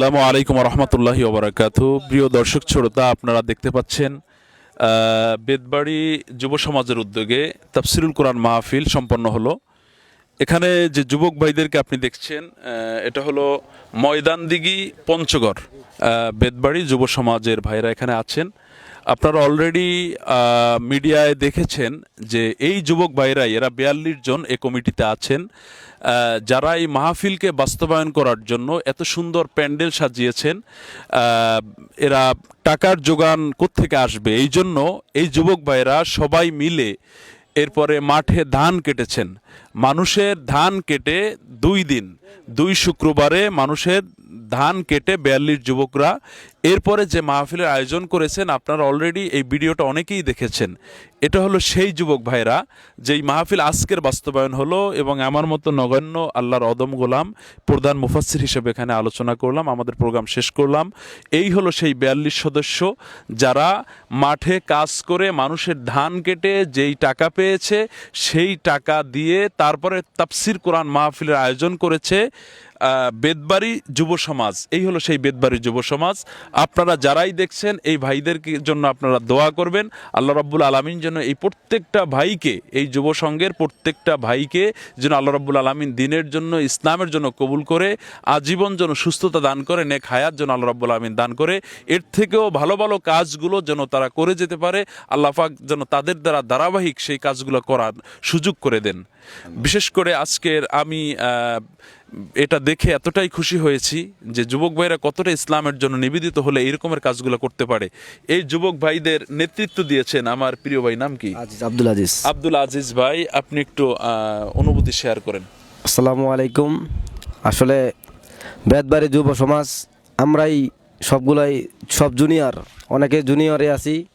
আসসালামু আলাইকুম রহমতুল্লাহি ওবরাকাতু প্রিয় দর্শক, শ্রোতা, আপনারা দেখতে পাচ্ছেন বেদবাড়ি যুব সমাজের উদ্যোগে তাফসিরুল কোরআন মাহফিল সম্পন্ন হলো। এখানে যে যুবক ভাইদেরকে আপনি দেখছেন এটা হলো ময়দান দিঘি পঞ্চগড় বেদবাড়ি যুব সমাজের ভাইরা এখানে আছেন। আপনারা অলরেডি মিডিয়ায় দেখেছেন যে এই যুবক ভাইরাই, এরা বিয়াল্লিশ জন এ কমিটিতে আছেন যারা এই মাহফিলকে বাস্তবায়ন করার জন্য এত সুন্দর প্যান্ডেল সাজিয়েছেন এরা টাকার যোগান কোত্থেকে আসবে? এই জন্য এই যুবক ভাইরা সবাই মিলে এরপরে মাঠে ধান কেটেছেন। মানুষের ধান কেটে দুই দিন দুই শুক্রবারে মানুষের ধান কেটে বিয়াল্লিশ যুবকরা, এরপরে যে মাহফিলের আয়োজন করেছেন, আপনারা অলরেডি এই ভিডিওটা অনেকেই দেখেছেন। এটা হলো সেই যুবক ভাইরা, যেই মাহফিল আজকের বাস্তবায়ন হলো এবং আমার মতো নগণ্য আল্লাহর অদম গোলাম, প্রধান মুফাসির হিসেবে এখানে আলোচনা করলাম, আমাদের প্রোগ্রাম শেষ করলাম। এই হলো সেই বিয়াল্লিশ সদস্য যারা মাঠে কাজ করে মানুষের ধান কেটে যেই টাকা পেয়েছে, সেই টাকা দিয়ে তারপরে তাফসির কোরআন মাহফিলের আয়োজন করেছে। আহ, বেদবাড়ি যুব সমাজ, এই হলো সেই বেদবাড়ি যুব সমাজ। আপনারা যারাই দেখছেন, এই ভাইদের জন্য আপনারা দোয়া করবেন। আল্লাহ রাব্বুল আলমিন যেন এই প্রত্যেকটা ভাইকে, এই যুব সংঘের প্রত্যেকটা ভাইকে যেন আল্লাহ রাব্বুল আলমিন দিনের জন্য, ইসলামের জন্য কবুল করে, আজীবন যেন সুস্থতা দান করে, নেক হায়াত যেন আল্লাহ রাব্বুল আলমিন দান করে। এর থেকেও ভালো ভালো কাজগুলো যেন তারা করে যেতে পারে, আল্লাহ পাক যেন তাদের দ্বারা ধারাবাহিক সেই কাজগুলো করার সুযোগ করে দেন। বিশেষ করে আজকের আমি এটা দেখে এতটাই খুশি হয়েছি যে যুবক ভাইরা কতটা ইসলামের জন্য নিবেদিত হলে এরকমের কাজগুলো করতে পারে। এই যুবক ভাইদের নেতৃত্ব দিয়েছেন আমার প্রিয় ভাই নাম কি? আব্দুল আজিজ। আব্দুল আজিজ ভাই আপনি একটু অনুভূতি শেয়ার করেন। আসসালামু আলাইকুম। আসলে বেদবাড়ি যুব সমাজ আমরাই সবগুলাই সব জুনিয়র অনেকে জুনিয়রে আছি।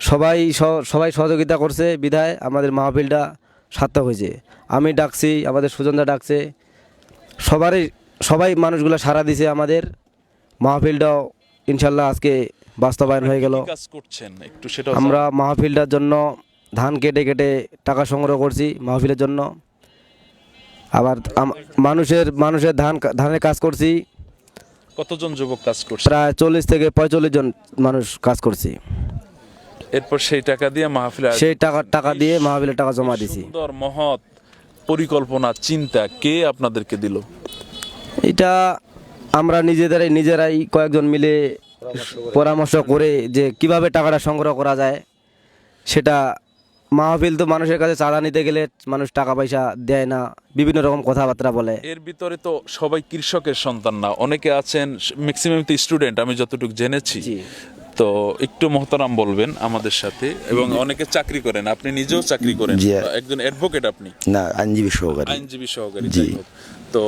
সবাই স- সবাই সহযোগিতা করছে বিধায় আমাদের মাহফিলটা সার্থক হয়েছে। আমি ডাকছি আমাদের সুজনদা ডাকছে সবারই সবাই মানুষগুলো সাড়া দিছে আমাদের। মাহফিলটাও ইনশাল্লাহ আজকে বাস্তবায়ন হয়ে গেল। কাজ করছেন? একটু সেটা আমরা মাহফিলটার জন্য ধান কেটে কেটে টাকা সংগ্রহ করছি মাহফিলের জন্য। আবার মানুষের মানুষের ধান ধানের কাজ করছি। কতজন যুবক কাজ করছে? প্রায় চল্লিশ থেকে পঁয়তাল্লিশ জন মানুষ কাজ করছি। এরপর সেই টাকা দিয়ে মাহফিল সেই টাকা টাকা দিয়ে মাহফিলের টাকা জমা দিছি। সুন্দর মহৎ পরিকল্পনা চিন্তা কে আপনাদেরকে দিল? এটা আমরা নিজেদেরাই নিজেরাই কয়েকজন মিলে পরামর্শ করে যে কীভাবে টাকাটা সংগ্রহ করা যায় সেটা মাহফিল তো মানুষের কাছে চাঁদা নিতে গেলে মানুষ টাকা পয়সা দেয় না বিভিন্ন রকম কথাবার্তা বলে। এর ভিতরে তো সবাই কৃষকের সন্তান না অনেকে আছেন ম্যাক্সিমাম তো স্টুডেন্ট আমি যতটুকু জেনেছি। তো একটু মহতারাম বলবেন আমাদের সাথে এবং অনেকে চাকরি করেন আপনি নিজেও চাকরি করেন। একজন অ্যাডভোকেট আপনি। না আইনজীবী সহকারী। আইনজীবী সহকারী। তো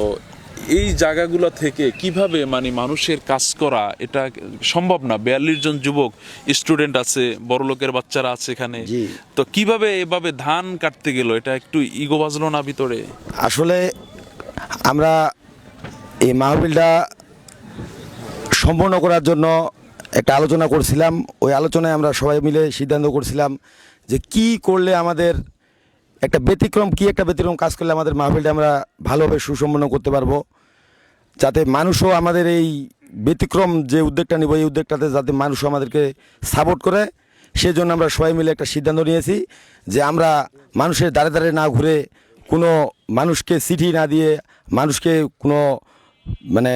এই জায়গাগুলো থেকে কীভাবে মানে মানুষের কাজ করা এটা সম্ভব না? বিয়াল্লিশ জন যুবক স্টুডেন্ট আছে বড় লোকের বাচ্চারা আছে এখানে। তো কীভাবে এভাবে ধান কাটতে গেল? এটা একটু ইগো বাজলো না ভিতরে? আসলে আমরা এই মাহফিলটা সম্পন্ন করার জন্য একটা আলোচনা করছিলাম, ওই আলোচনায় আমরা সবাই মিলে সিদ্ধান্ত করছিলাম যে কি করলে আমাদের একটা ব্যতিক্রম, কি একটা ব্যতিক্রম কাজ করলে আমাদের মাহফিলটা আমরা ভালোভাবে সুসম্পন্ন করতে পারব। যাতে মানুষও আমাদের এই ব্যতিক্রম যে উদ্যোগটা নিব, এই উদ্যোগটাতে যাতে মানুষও আমাদেরকে সাপোর্ট করে, সেজন্য আমরা সবাই মিলে একটা সিদ্ধান্ত নিয়েছি যে আমরা মানুষের দ্বারে দ্বারে না ঘুরে কোনো মানুষকে চিঠি না দিয়ে, মানুষকে কোনো মানে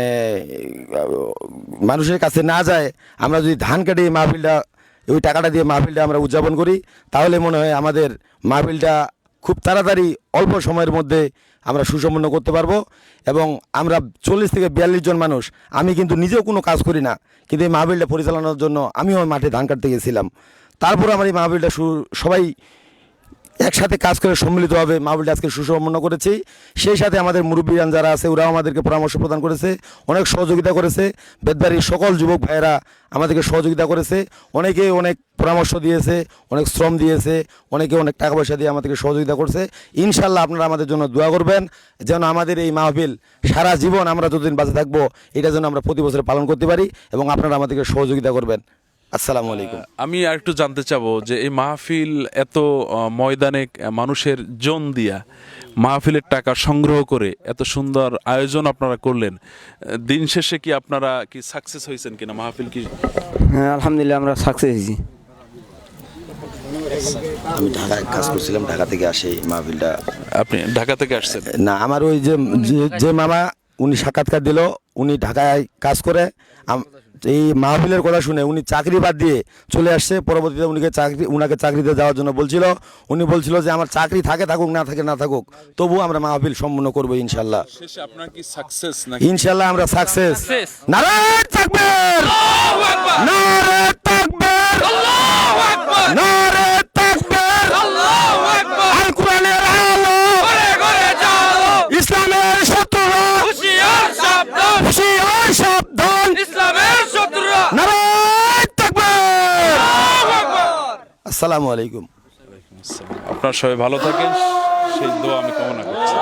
মানুষের কাছে না যায়, আমরা যদি ধান কাটে মাহফিলটা, ওই টাকাটা দিয়ে মাহফিলটা আমরা উদযাপন করি, তাহলে মনে হয় আমাদের মাহফিলটা খুব তাড়াতাড়ি অল্প সময়ের মধ্যে আমরা সুসম্পন্ন করতে পারব। এবং আমরা চল্লিশ থেকে বিয়াল্লিশ জন মানুষ, আমি কিন্তু নিজেও কোনো কাজ করি না, কিন্তু এই মাহফিলটা পরিচালনার জন্য আমিও মাঠে ধান কাটতে গেছিলাম। তারপর আমার এই মাহফিলটা সবাই একসাথে কাজ করে সম্মিলিতভাবে মাহফিলটা আজকে সুসম্পন্ন করেছি। সেই সাথে আমাদের মুরব্বীরান যারা আছে, ওরাও আমাদেরকে পরামর্শ প্রদান করেছে, অনেক সহযোগিতা করেছে। বেদবাড়ির সকল যুবক ভাইয়েরা আমাদেরকে সহযোগিতা করেছে। অনেকে অনেক পরামর্শ দিয়েছে, অনেক শ্রম দিয়েছে, অনেকে অনেক টাকা পয়সা দিয়ে আমাদেরকে সহযোগিতা করছে। ইনশাল্লাহ আপনারা আমাদের জন্য দোয়া করবেন, যেন আমাদের এই মাহফিল সারা জীবন আমরা যতদিন বাঁচে থাকব, এটা যেন আমরা প্রতি বছর পালন করতে পারি এবং আপনারা আমাদেরকে সহযোগিতা করবেন। আসসালামু আলাইকুম। আমি আর একটু জানতে চাবো যে এই মাহফিল এত ময়দানে মানুষের জন দিয়া মাহফিলের টাকা সংগ্রহ করে এত সুন্দর আয়োজন আপনারা করলেন দিন শেষে কি আপনারা কি সাকসেস হয়েছেন কিনা? মাহফিল কি হ্যাঁ আলহামদুলিল্লাহ আমরা সাকসেস হয়েছি। আমি ঢাকায় কাজ করছিলাম ঢাকা থেকে আসে এই মাহফিলটা। আপনি ঢাকা থেকে আসছেন? না আমার ওই যে যে- মামা উনি সাক্ষাৎকার দিল উনি ঢাকায় কাজ করে আম- এই মাহফিলের কথা শুনে উনি চাকরি বাদ দিয়ে চলে আসছে। পরবর্তীতে উনিকে চাকরি উনাকে চাকরিতে যাওয়ার জন্য বলছিল। উনি বলছিল যে আমার চাকরি থাকে থাকুক না থাকে না থাকুক তবু আমরা মাহফিল সম্পন্ন করব ইনশাল্লাহ। শেষে আপনার সাকসেস ইনশাল্লাহ আমরা সাকসেস নারায়ণ থাকবে নারায়ণ তাকবীর আসসালামু আলাইকুম। আপনার সবাই ভালো থাকেন সেই দোয়া আমি কামনা করছি।